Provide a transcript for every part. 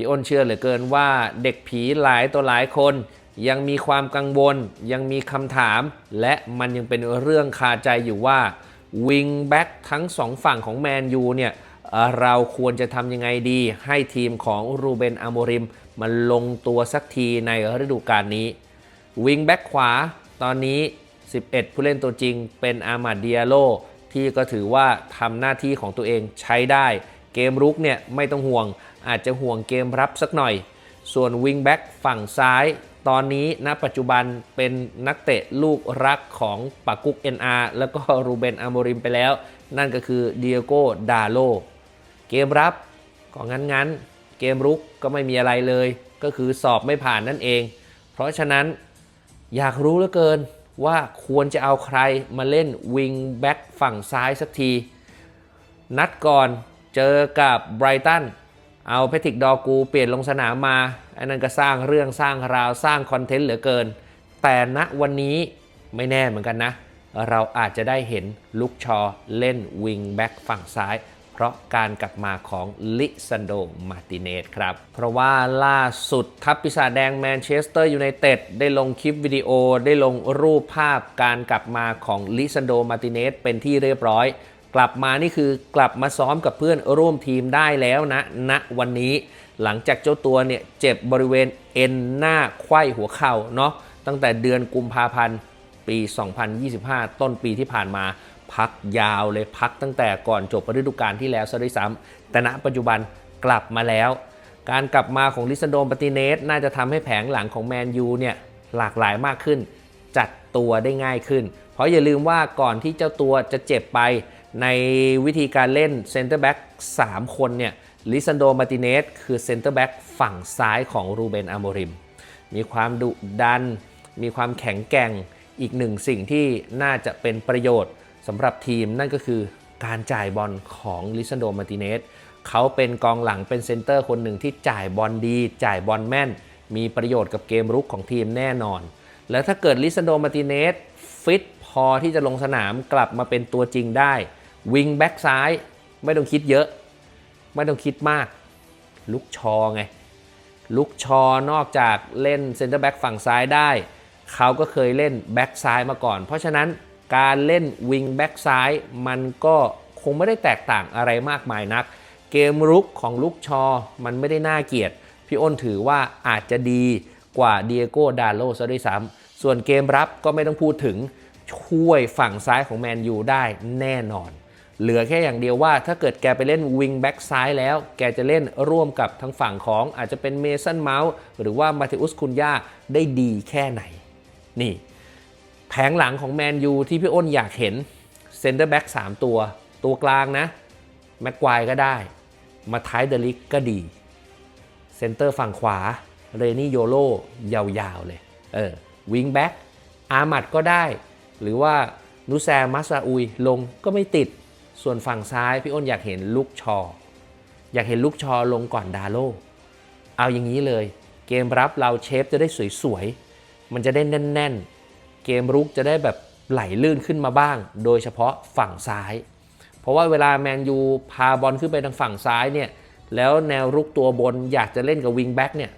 พี่อ้นเชื่อเหลือเกินว่าเด็กผีหลายตัวหลายคน ยังมีความกังวล ยังมีคำถาม และมันยังเป็นเรื่องคาใจอยู่ว่าวิงแบ็กทั้งสองฝั่งของแมนยูเนี่ยเราควรจะทำยังไงดี ให้ทีมของรูเบนอโมริมมันลงตัวสักทีในฤดูกาลนี้วิงแบ็กขวาตอนนี้ 11 ผู้เล่นตัวจริงเป็นอามาดเดียโลที่ก็ถือว่าทำหน้าที่ของตัวเองใช้ได้ เกมรุกเนี่ยไม่ต้องห่วง อาจจะห่วงเกมรับสักหน่อย ส่วนวิงแบ็กฝั่งซ้าย ตอนนี้ณปัจจุบันเป็นนักเตะลูกรักของปากุก NR แล้วก็รูเบนอาโมริมไปแล้ว นั่นก็คือเดียโก้ดาโลเกมรับก็งั้นๆ เกมรุกก็ไม่มีอะไรเลย ก็คือสอบไม่ผ่านนั่นเอง เพราะฉะนั้นอยากรู้เหลือเกินว่าควรจะเอาใครมาเล่นวิงแบ็กฝั่งซ้ายสักที นัดก่อนเจอกับไบรตัน เอาเพทิกดอกูเปลี่ยนลงสนามมาอันนั้นก็สร้างเรื่องสร้างราวสร้างคอนเทนต์เหลือเกิน แต่ณวันนี้ไม่แน่เหมือนกันนะ เราอาจจะได้เห็นลุกชอเล่นวิงแบ็กฝั่งซ้าย เพราะการกลับมาของลิซันโดมาติเนสครับ เพราะว่าล่าสุดทัพปีศาจแดงแมนเชสเตอร์ยูไนเต็ดได้ลงคลิปวิดีโอได้ลงรูปภาพการกลับมาของลิซันโดมาติเนสเป็นที่เรียบร้อย กลับมานี่คือกลับมาซ้อมกับเพื่อนร่วมทีมได้แล้วนะณวันนี้ หลังจากเจ้าตัวเนี่ยเจ็บบริเวณเอ็นหน้าไขว้หัวเข่าเนาะตั้งแต่เดือนกุมภาพันธ์ปี 2025 ต้นปีที่ผ่านมาพักยาวเลยพักตั้งแต่ก่อนจบฤดูกาลที่แล้วซะด้วยซ้ำแต่ณปัจจุบันกลับมาแล้ว การกลับมาของลิซันโดมปติเนสน่าจะทำให้แผงหลังของแมนยูเนี่ยหลากหลายมากขึ้น จัดตัวได้ง่ายขึ้น เพราะอย่าลืมว่าก่อนที่เจ้าตัวจะเจ็บไป ในวิธีการเล่นเซนเตอร์แบ็ก3คนเนี่ยลิซันโดมาติเนสคือเซนเตอร์แบ็กฝั่งซ้ายของรูเบนอาโมริม มีความดุดัน มีความแข็งแกร่งอีกหนึ่งสิ่งที่น่าจะเป็นประโยชน์สำหรับทีมนั่นก็คือการจ่ายบอลของลิซันโดมาติเนสเขาเป็นกองหลังเป็นเซนเตอร์คนหนึ่งที่จ่ายบอลดี จ่ายบอลแม่น มีประโยชน์กับเกมรุกของทีมแน่นอน แล้วถ้าเกิดลิซันโดมาติเนสฟิตพอที่จะลงสนามกลับมาเป็นตัวจริงได้ วิงแบ็กซ้าย ไม่ต้องคิดเยอะ ไม่ต้องคิดมาก ลุกชอไง ลุกชอนอกจากเล่นเซนเตอร์แบ็กฝั่งซ้ายได้ เขาก็เคยเล่นแบ็กซ้ายมาก่อน เพราะฉะนั้นการเล่นวิงแบ็กซ้ายมันก็คงไม่ได้แตกต่างอะไรมากมายนัก เกมรุกของลุกชอมันไม่ได้น่าเกลียดพี่อ้นถือว่าอาจจะดีกว่าเดียโก้ดาโลซะด้วยซ้ำส่วนเกมรับก็ไม่ต้องพูดถึงช่วยฝั่งซ้ายของแมนยูได้แน่นอน เหลือแค่อย่างเดียวว่าถ้าเกิดแกไปเล่นวิงแบ็กซ้ายแล้ว แกจะเล่นร่วมกับทั้งฝั่งของอาจจะเป็นเมสันเมาส์หรือว่ามาเทอุสคุนยาได้ดีแค่ไหน นี่ แผงหลังของแมนยูที่พี่อ้นอยากเห็นเซนเตอร์แบ็ก3ตัว ตัวกลางนะ แม็กควายก็ได้ มาท้ายเดลิกก็ดีเซนเตอร์ฝั่งขวาเรนี่โยโลยาวๆเลยเออวิงแบ็กอามัดก็ได้ หรือว่านูแซมัสซาอุยลงก็ไม่ติด ส่วนฝั่งซ้ายพี่อ้นอยากเห็นลูกชอ อยากเห็นลูกชอลงก่อนดาโล เอาอย่างนี้เลย เกมรับเราเชฟจะได้สวยๆ มันจะได้แน่นๆ เกมรุกจะได้แบบไหลลื่นขึ้นมาบ้าง โดยเฉพาะฝั่งซ้าย เพราะว่าเวลาแมนยูพาบอลขึ้นไปทางฝั่งซ้ายเนี่ย แล้วแนวรุกตัวบนอยากจะเล่นกับวิงแบ็กเนี่ย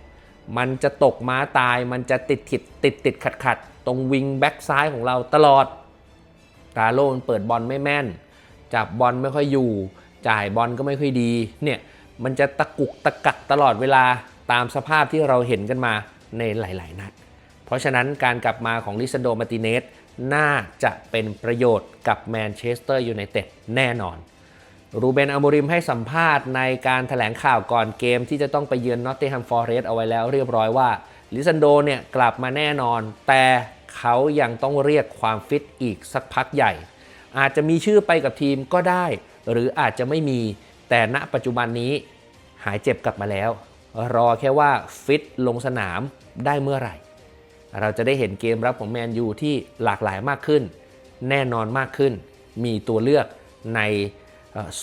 มันจะตกม้าตาย มันจะติดติดติดติดขัดขัดตรงวิงแบ็กซ้ายของเราตลอด กาโลมันเปิดบอลไม่แม่น จับบอลไม่ค่อยอยู่ จ่ายบอลก็ไม่ค่อยดี เนี่ยมันจะตะกุกตะกักตลอดเวลาตามสภาพที่เราเห็นกันมาในหลาย ๆ นัด เพราะฉะนั้นการกลับมาของลิซันโดมาติเนสน่าจะเป็นประโยชน์กับแมนเชสเตอร์ยูไนเต็ดแน่นอน รูเบนอ m มริมให้สัมภาษณ์ในการถแถลงข่าวก่อนเกมที่จะต้องไปเยือนนอตติแฮมฟอร์เรสต์เอาไว้แล้วเรียบร้อยว่าลิซันโดเนี่ยกลับมาแน่นอน แต่เขายังต้องเรียกความฟิตอีกสักพักใหญ่ อาจจะมีชื่อไปกับทีมก็ได้ หรืออาจจะไม่มีแต่ณปัจจุบันนี้หายเจ็บกลับมาแล้ว รอแค่ว่าฟิตลงสนามได้เมื่อไหร่ เราจะได้เห็นเกมรับของแมนยูที่หลากหลายมากขึ้น แน่นอนมากขึ้น มีตัวเลือกใน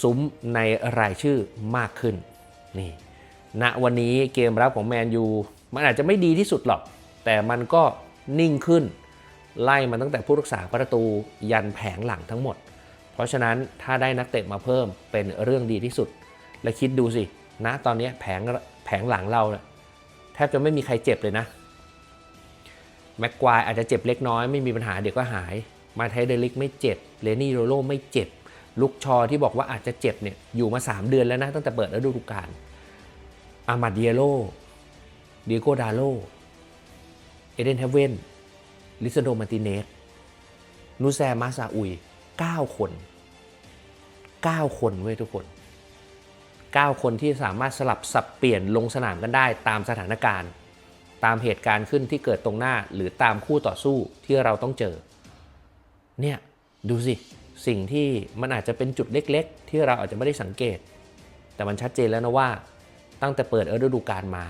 ซุ้มในรายชื่อมากขึ้นนี่ณวันนี้เกมรับของแมนยูมันอาจจะไม่ดีที่สุดหรอก แต่มันก็นิ่งขึ้น ไล่มาตั้งแต่ผู้รักษาประตูยันแผงหลังทั้งหมด เพราะฉะนั้นถ้าได้นักเตะมาเพิ่มเป็นเรื่องดีที่สุด และคิดดูสิณตอนนี้แผงแผงหลังเราแทบจะไม่มีใครเจ็บเลยนะแม็กควายอาจจะเจ็บเล็กน้อยไม่มีปัญหาเดี๋ยวก็หาย มาไทเดลิกไม่เจ็บเลนี่โรโลไม่เจ็บ ลุกชอที่บอกว่าอาจจะเจ็บเนี่ยอยู่มา 3 เดือนแล้วนะตั้งแต่เปิดฤดูกาลอามาดเดียโลเดียโกดาโลเอเดนเฮเวน ลิซโดมาติเนสนูแซมาซาอุย 9 คน 9 คนเว้ยทุกคน 9 คนที่สามารถสลับสับเปลี่ยนลงสนามกันได้ตามสถานการณ์ ตามเหตุการณ์ขึ้นที่เกิดตรงหน้าหรือตามคู่ต่อสู้ที่เราต้องเจอ เนี่ย ดูสิ สิ่งที่มันอาจจะเป็นจุดเล็กๆ ที่เราอาจจะไม่ได้สังเกต แต่มันชัดเจนแล้วนะว่า ตั้งแต่เปิดฤดูกาลมา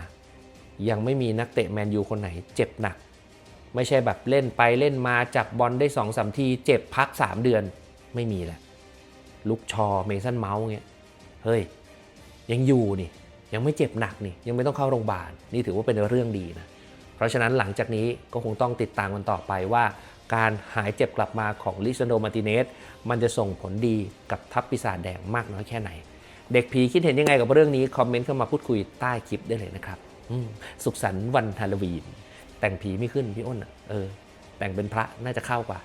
ยังไม่มีนักเตะแมนยูคนไหนเจ็บหนัก ไม่ใช่แบบเล่นไปเล่นมาจับบอลได้2อสมที เจ็บพัก 3 เดือนไม่มีแหละลุกชอเมสันเมาส์เงี้ยเฮ้ย ยังอยู่นี่ ยังไม่เจ็บหนักนี่ ยังไม่ต้องเข้าโรงพยาบาลนี่ถือว่าเป็นเรื่องดีนะ เพราะฉะนั้นหลังจากนี้ก็คงต้องติดตามกันต่อไปว่า การหายเจ็บกลับมาของลิซานโดมาติเนสมันจะส่งผลดีกับทัพปีศาจแดงมากน้อยแค่ไหน เด็กผีคิดเห็นยังไงกับเรื่องนี้ คอมเมนต์เข้ามาพูดคุยใต้คลิปได้เลยนะครับสุขสันต์วันฮาโลวีน แต่งผีไม่ขึ้นพี่อ้นอะเออแต่งเป็นพระน่าจะเข้ากว่า